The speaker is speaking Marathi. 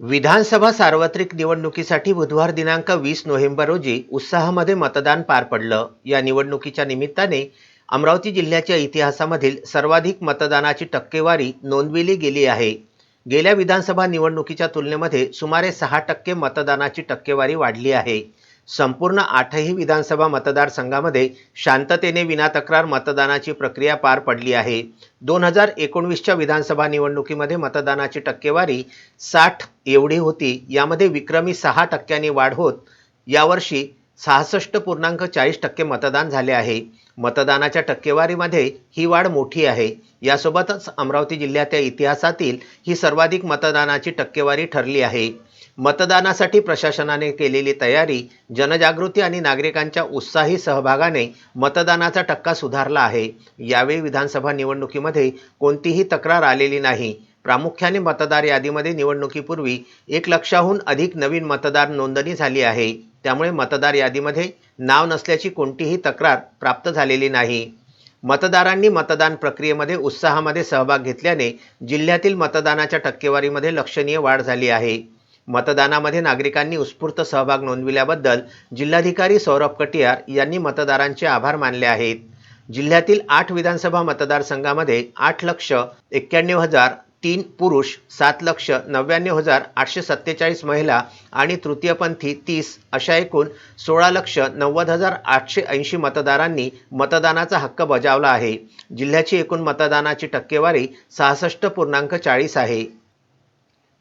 विधानसभा सार्वत्रिक निवडणुकीसाठी बुधवार दिनांक वीस नोव्हेंबर रोजी उत्साहामध्ये मतदान पार पडलं. या निवडणुकीच्या निमित्ताने अमरावती जिल्ह्याच्या इतिहासामधील सर्वाधिक मतदानाची टक्केवारी नोंदविली गेली आहे. गेल्या विधानसभा निवडणुकीच्या तुलनेमध्ये सुमारे सहा टक्के मतदानाची टक्केवारी वाढली आहे. संपूर्ण आठही विधानसभा मतदारसंघामध्ये शांततेने विनातक्रार मतदानाची प्रक्रिया पार पडली आहे. दोन हजार एकोणवीसच्या विधानसभा निवडणुकीमध्ये मतदानाची टक्केवारी साठ एवढी होती. यामध्ये विक्रमी सहा टक्क्यांनी वाढ होत यावर्षी सहासष्ट पूर्णांक चाळीस टक्के मतदान झाले आहे. मतदानाच्या टक्केवारीमध्ये ही वाढ मोठी आहे. यासोबतच अमरावती जिल्ह्याच्या इतिहासातील ही सर्वाधिक मतदानाची टक्केवारी ठरली आहे. मतदानासाठी प्रशासनाने केलेली तयारी जनजागृती आणि नागरिकांच्या उत्साही सहभागाने मतदानाचा टक्का सुधारला आहे. यावेळी विधानसभा निवडणुकीमध्ये कोणतीही तक्रार आलेली नाही. प्रामुख्याने मतदार यादीमध्ये निवडणुकीपूर्वी एक लक्षाहून अधिक नवीन मतदार नोंदणी झाली आहे. त्यामुळे मतदार यादीमध्ये नाव नसल्याची कोणतीही तक्रार प्राप्त झालेली नाही. मतदारांनी मतदान प्रक्रियेमध्ये उत्साहामध्ये सहभाग घेतल्याने जिल्ह्यातील मतदानाच्या टक्केवारीमध्ये लक्षणीय वाढ झाली आहे. मतदानामध्ये नागरिकांनी उत्स्फूर्त सहभाग नोंदविल्याबद्दल जिल्हाधिकारी सौरभ कटियार यांनी मतदारांचे आभार मानले आहेत. जिल्ह्यातील आठ विधानसभा मतदारसंघामध्ये आठ लक्ष एक्क्याण्णव हजार तीन पुरुष सात लक्ष नव्याण्णव हजार आठशे सत्तेचाळीस महिला आणि तृतीयपंथी तीस अशा एकूण सोळा लक्ष नव्वद हजार आठशे ऐंशी मतदारांनी मतदानाचा हक्क बजावला आहे. जिल्ह्याची एकूण मतदानाची टक्केवारी सहासष्ट पूर्णांक चाळीस आहे.